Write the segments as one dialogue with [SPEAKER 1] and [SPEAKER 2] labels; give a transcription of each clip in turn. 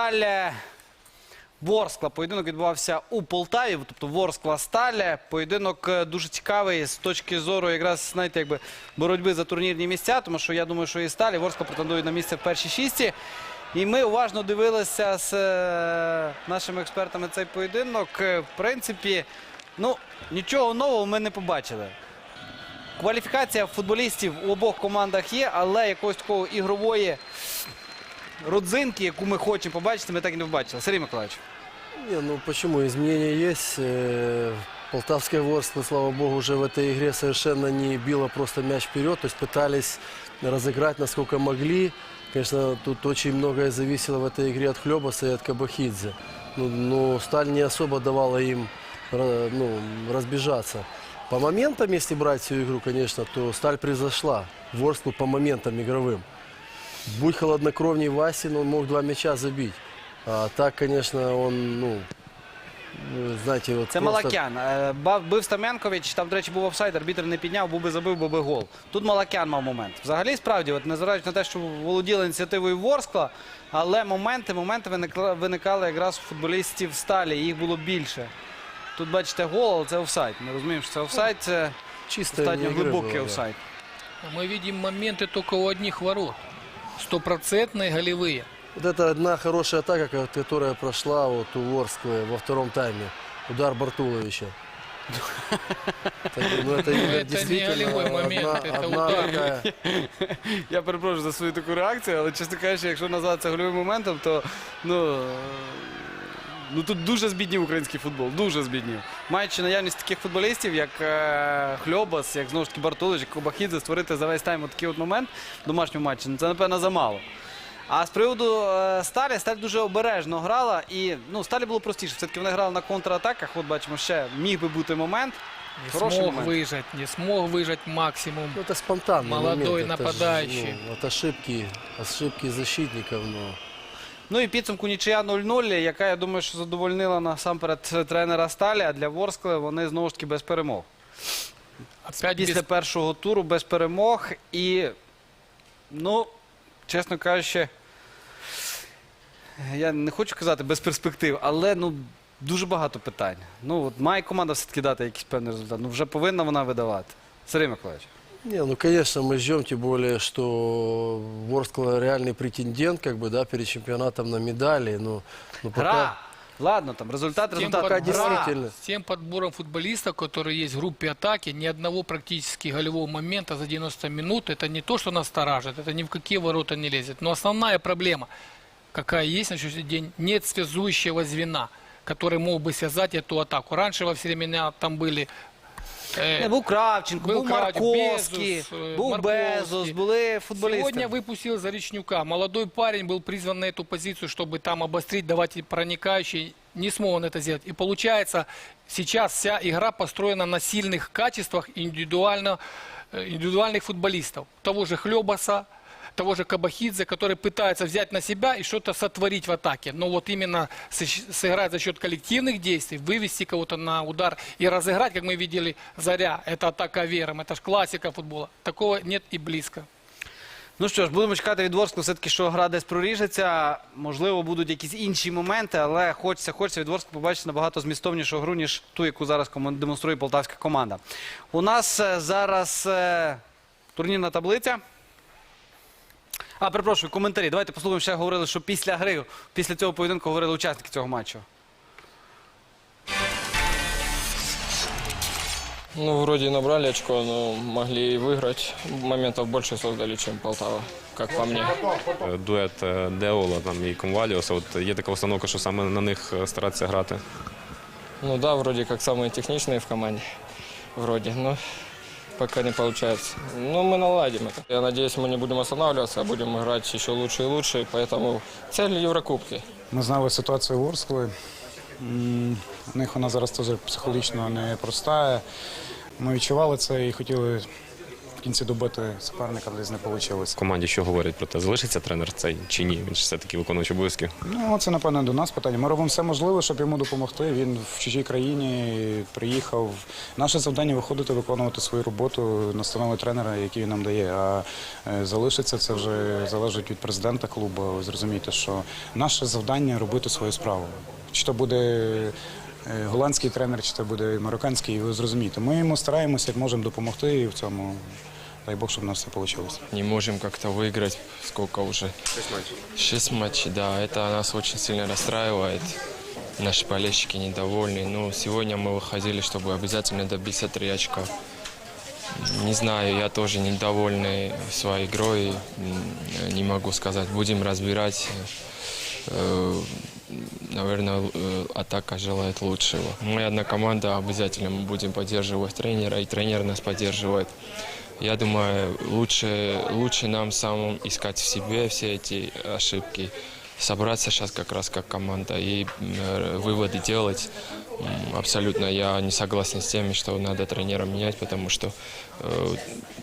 [SPEAKER 1] Сталь Ворскла. Поєдинок відбувався у Полтаві, тобто Ворскла Сталь. Поєдинок е, дуже цікавий з точки зору якраз, знаєте, якби боротьби за турнірні місця, тому що я думаю, що і Сталь, і Ворскла претендують на місце в першій шісті. І ми уважно дивилися з е, нашими експертами цей поєдинок. Е, В принципі, ну, нічого нового ми не побачили. Кваліфікація футболістів у обох командах є, але якогось такого ігрової родзинки, яку ми хочемо побачити, ми так і не побачили. Сергій Миколаївич.
[SPEAKER 2] Не, ну почему? Изменения есть. Э, Полтавская Ворскла, слава богу, уже в этой игре совершенно не била просто мяч вперед. То есть пытались разыграть насколько могли. Конечно, тут очень многое зависело в этой игре от Хлебаса и от Кабахидзе. Ну, но Сталь не особо давала им ра- ну, разбежаться. По моментам, если брать всю игру, конечно, то Сталь превзошла Ворсклу по моментам игровым. Будь холоднокровней Васин, он мог два мяча забить. А так, конечно, он, ну, э, знаете, вот
[SPEAKER 1] Це
[SPEAKER 2] просто-
[SPEAKER 1] Малакян. Е, ба- Бив Стаменкович, там, до речі, був офсайд, арбітр не підняв, був би забив, був би гол. Тут Малакян мав момент. Взагалі, справді, от, незважаючи на те, що володіли ініціативою Ворскла, але моменти, моменти виникли, виникали якраз у футболістів сталі, їх було більше. Тут бачите гол, але це офсайд. Ми розуміємо, що це офсайд, це
[SPEAKER 2] чисто
[SPEAKER 1] достатньо
[SPEAKER 2] не игры
[SPEAKER 1] глибокий
[SPEAKER 2] было, да.
[SPEAKER 1] офсайд.
[SPEAKER 3] Мы видим моменты только у одних ворот. Стопроцентные голевые.
[SPEAKER 2] Вот это одна хорошая атака, ко- которая прошла вот у Ворсклы во втором тайме. Удар Бартуловича. Так, ну, это, именно
[SPEAKER 3] Это не
[SPEAKER 2] действительно
[SPEAKER 3] голевой момент,
[SPEAKER 2] одна-
[SPEAKER 3] это
[SPEAKER 2] одна
[SPEAKER 3] удар.
[SPEAKER 2] такая-
[SPEAKER 1] Я перепрошую за свою таку реакцію, але чесно кажучи, якщо назвати це гольовим моментом, то ну, е, ну тут дуже збіднів український футбол. Дуже збіднів. Маючи наявність таких футболістів, як е, Хльобас, як знову ж таки Бартулич, як Кобахідзе, створити за весь тайм такий от момент в домашньому матчі, ну це напевно замало. А з приводу е, Сталі, Сталь дуже обережно грала. І ну, Сталі було простіше. Все-таки вони грали на контратаках. От бачимо, ще міг би бути момент.
[SPEAKER 3] Не
[SPEAKER 1] Хороший
[SPEAKER 3] смог
[SPEAKER 1] момент.
[SPEAKER 3] выжать, не смог выжать максимум.
[SPEAKER 2] Ну, это спонтанный
[SPEAKER 3] Молодой
[SPEAKER 2] момент. это ж,
[SPEAKER 3] нападающий.
[SPEAKER 2] ну, от ошибки, ошибки защитников. Ну,
[SPEAKER 1] Ну і підсумку нічия 0-0, яка, я думаю, що задовольнила насамперед тренера Сталі, а для Ворскли вони знову ж таки без перемог.
[SPEAKER 3] Опять
[SPEAKER 1] Після
[SPEAKER 3] без...
[SPEAKER 1] першого туру без перемог. І, ну, чесно кажучи, я не хочу казати без перспектив, але ну, дуже багато питань. Ну, от має команда все-таки дати якийсь певний результат. Ну, вже повинна вона видавати. Сергій Миколаївич.
[SPEAKER 2] не, ну, конечно, мы ждем, тем более, что Ворскла реальный претендент, как бы, да, перед чемпионатом на медали. Но, но пока...
[SPEAKER 1] Гра! Ладно, там результат,
[SPEAKER 3] Тем,
[SPEAKER 1] результат.
[SPEAKER 2] пока
[SPEAKER 3] подбором-
[SPEAKER 2] действительно.
[SPEAKER 3] с тем подбором футболистов, которые есть в группе атаки, ни одного практически голевого момента за 90 минут, это не то, что настораживает, это ни в какие ворота не лезет. Но основная проблема, какая есть на сегодняшний день, нет связующего звена, который мог бы связать эту атаку. Раньше во все времена там были э,
[SPEAKER 1] Не, був Кравченко,
[SPEAKER 3] Був
[SPEAKER 1] був
[SPEAKER 3] Кравченко,
[SPEAKER 1] Марковський,
[SPEAKER 3] Безус, е,
[SPEAKER 1] був
[SPEAKER 3] Марковський.
[SPEAKER 1] Безос, були футболісти.
[SPEAKER 3] Сегодня выпустил Заречнюка. Молодой парень был призван на эту позицию, чтобы там обострить, давать и проникающий. Не смог он это сделать. И получается, сейчас вся игра построена на сильных качествах индивидуально, э, индивидуальных футболистов. Того же Хлебаса, того же Кабахидзе, который пытается взять на себя и что-то сотворить в атаке. Но вот именно сыщ- сыграть за счет коллективных действий, вывести кого-то на удар и разыграть, как мы видели, Заря, это атака вером, это же классика футбола. Такого нет и близко.
[SPEAKER 1] Ну що ж, будемо чекати від Ворскли, все-таки, що гра десь проріжеться. Можливо, будуть якісь інші моменти, але хочеться, хочеться від Ворскли побачити набагато змістовнішу гру, ніж ту, яку зараз коман- демонструє полтавська команда. У нас е, зараз е, турнірна таблиця. А, перепрошую, коментарі. Давайте послухаємо, ще говорили, що після гри, після цього поєдинку говорили учасники цього матчу.
[SPEAKER 4] Ну, вроде и набрали очко, но могли и выиграть. Моментов больше создали, чем Полтава, как по мне.
[SPEAKER 5] Е, дует е, Деола там, і Конваліуса. От є така установка, що саме на них е, старатися грати.
[SPEAKER 4] Ну да, вроде как самые техничные в команде. Вроде, но пока не получается. Но мы наладим это. Я надеюсь, мы не будем останавливаться, а будем играть еще лучше и лучше. Поэтому цель Еврокубки.
[SPEAKER 6] Ми знали ситуацію Ворскли. М, У них вона зараз теж психологічно непроста. Ми відчували це і хотіли в кінці добити суперника десь не вийшло.
[SPEAKER 5] В команді що говорять про те, залишиться тренер цей чи ні? Він ж все-таки виконуючий обов'язки.
[SPEAKER 6] Ну, це, напевно, до нас питання. Ми робимо все можливе, щоб йому допомогти. Він в чужій країні приїхав. Наше завдання виходити, виконувати свою роботу, настанови тренера, які він нам дає. А е, залишиться це вже залежить від президента клубу. Зрозумійте, що наше завдання робити свою справу. Чи то буде е, голландський тренер, чи то буде марокканський, ви зрозумієте. Ми йому стараємося, як можемо допомогти і в цьому. Дай Бог, щоб у нас все вийшло.
[SPEAKER 4] Не можем как-то выиграть. Сколько уже? Шесть матчей. Шесть матчей, да. Это нас очень сильно расстраивает. Наши болельщики недовольны. Ну, сегодня мы выходили, чтобы обязательно добиться три очка. Не знаю, я тоже недовольный своей игрой. М, Не могу сказать. Будем разбирать. Э, Наверное, э, атака желает лучшего. Мы одна команда, обязательно мы будем поддерживать тренера, и тренер нас поддерживает. Я думаю, лучше, лучше нам самым искать в себе все эти ошибки, собраться сейчас как раз как команда и э, выводы делать. М, Абсолютно я не согласен с теми, что надо тренера менять, потому что э,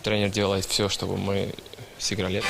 [SPEAKER 4] тренер делает все, чтобы мы сыграли.